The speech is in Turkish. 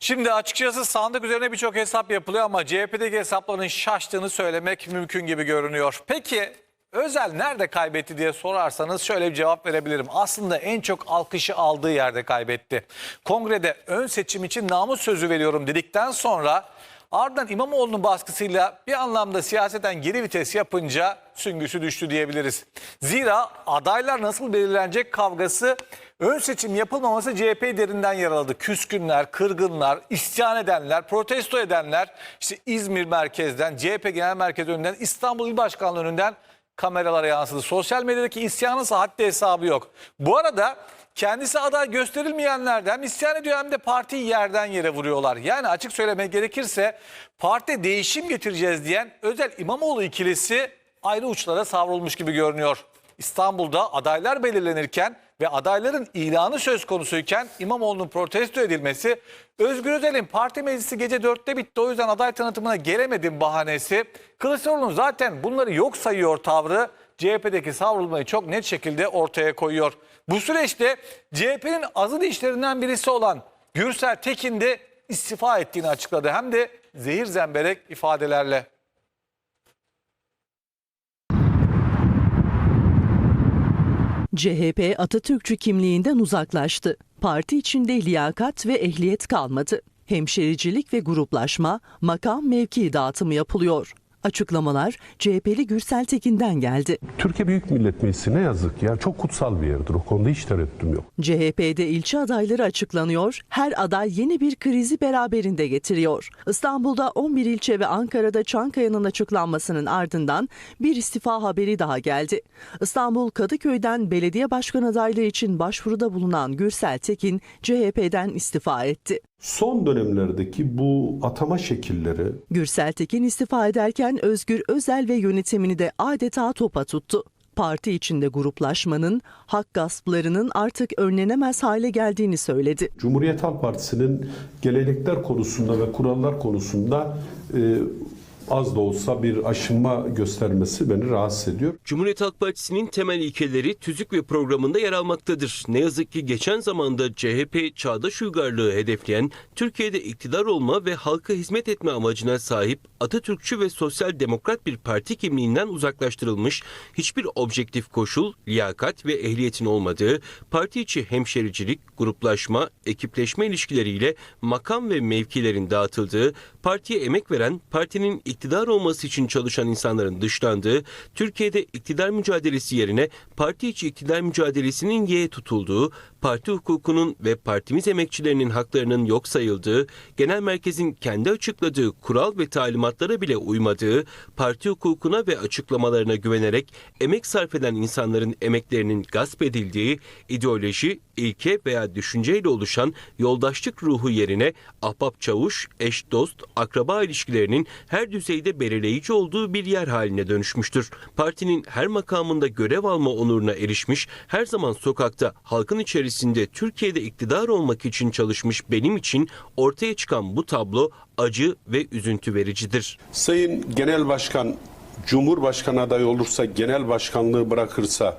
Şimdi açıkçası sandık üzerine birçok hesap yapılıyor ama CHP'deki hesapların şaştığını söylemek mümkün gibi görünüyor. Peki Özel nerede kaybetti diye sorarsanız şöyle bir cevap verebilirim. Aslında en çok alkışı aldığı yerde kaybetti. Kongrede ön seçim için namus sözü veriyorum dedikten sonra ardından İmamoğlu'nun baskısıyla bir anlamda siyaseten geri vites yapınca süngüsü düştü diyebiliriz. Zira adaylar nasıl belirlenecek kavgası ön seçim yapılmaması CHP'yi derinden yaraladı. Küskünler, kırgınlar, isyan edenler, protesto edenler işte İzmir merkezden, CHP genel merkez önünden, İstanbul İl Başkanlığı önünden kameralara yansıdı. Sosyal medyadaki isyanın ise haddi hesabı yok. Bu arada kendisi aday gösterilmeyenlerden hem isyan ediyor hem de partiyi yerden yere vuruyorlar. Yani açık söylemek gerekirse parti değişim getireceğiz diyen özel İmamoğlu ikilisi ayrı uçlara savrulmuş gibi görünüyor. İstanbul'da adaylar belirlenirken ve adayların ilanı söz konusuyken İmamoğlu'nun protesto edilmesi, Özgür Özel'in parti meclisi gece 4'te bitti o yüzden aday tanıtımına gelemedim bahanesi, Kılıçdaroğlu'nun zaten bunları yok sayıyor tavrı CHP'deki savrulmayı çok net şekilde ortaya koyuyor. Bu süreçte CHP'nin azı dişlerinden birisi olan Gürsel Tekin de istifa ettiğini açıkladı. Hem de zehir zemberek ifadelerle. CHP Atatürkçü kimliğinden uzaklaştı. Parti içinde liyakat ve ehliyet kalmadı. Hemşericilik ve gruplaşma, makam mevki dağıtımı yapılıyor. Açıklamalar CHP'li Gürsel Tekin'den geldi. Türkiye Büyük Millet Meclisi ne yazık ya çok kutsal bir yerdir. O konuda hiç tereddütüm yok. CHP'de ilçe adayları açıklanıyor, her aday yeni bir krizi beraberinde getiriyor. İstanbul'da 11 ilçe ve Ankara'da Çankaya'nın açıklanmasının ardından bir istifa haberi daha geldi. İstanbul Kadıköy'den belediye başkan adaylığı için başvuruda bulunan Gürsel Tekin CHP'den istifa etti. Son dönemlerdeki bu atama şekilleri Gürsel Tekin istifa ederken Özgür Özel ve yönetimini de adeta topa tuttu. Parti içinde gruplaşmanın, hak gasplarının artık önlenemez hale geldiğini söyledi. Cumhuriyet Halk Partisi'nin gelenekler konusunda ve kurallar konusunda e, az da olsa bir aşınma göstermesi beni rahatsız ediyor. Cumhuriyet Halk Partisi'nin temel ilkeleri tüzük ve programında yer almaktadır. Ne yazık ki geçen zamanda CHP çağdaş uygarlığı hedefleyen, Türkiye'de iktidar olma ve halka hizmet etme amacına sahip Atatürkçü ve sosyal demokrat bir parti kimliğinden uzaklaştırılmış, hiçbir objektif koşul, liyakat ve ehliyetin olmadığı, parti içi hemşericilik, gruplaşma, ekipleşme ilişkileriyle makam ve mevkilerin dağıtıldığı, partiye emek veren, partinin iktidar olması için çalışan insanların dışlandığı, Türkiye'de iktidar mücadelesi yerine parti içi iktidar mücadelesinin yeğe tutulduğu, parti hukukunun ve partimiz emekçilerinin haklarının yok sayıldığı, genel merkezin kendi açıkladığı kural ve talimatlara bile uymadığı, parti hukukuna ve açıklamalarına güvenerek emek sarf eden insanların emeklerinin gasp edildiği, ideoloji, ilke veya düşünceyle oluşan yoldaşlık ruhu yerine ahbap çavuş, eş dost, akraba ilişkilerinin her düzeyde belirleyici olduğu bir yer haline dönüşmüştür. Partinin her makamında görev alma onuruna erişmiş, her zaman sokakta, halkın içerisinde Türkiye'de iktidar olmak için çalışmış benim için ortaya çıkan bu tablo acı ve üzüntü vericidir. Sayın Genel Başkan Cumhurbaşkanı adayı olursa genel başkanlığı bırakırsa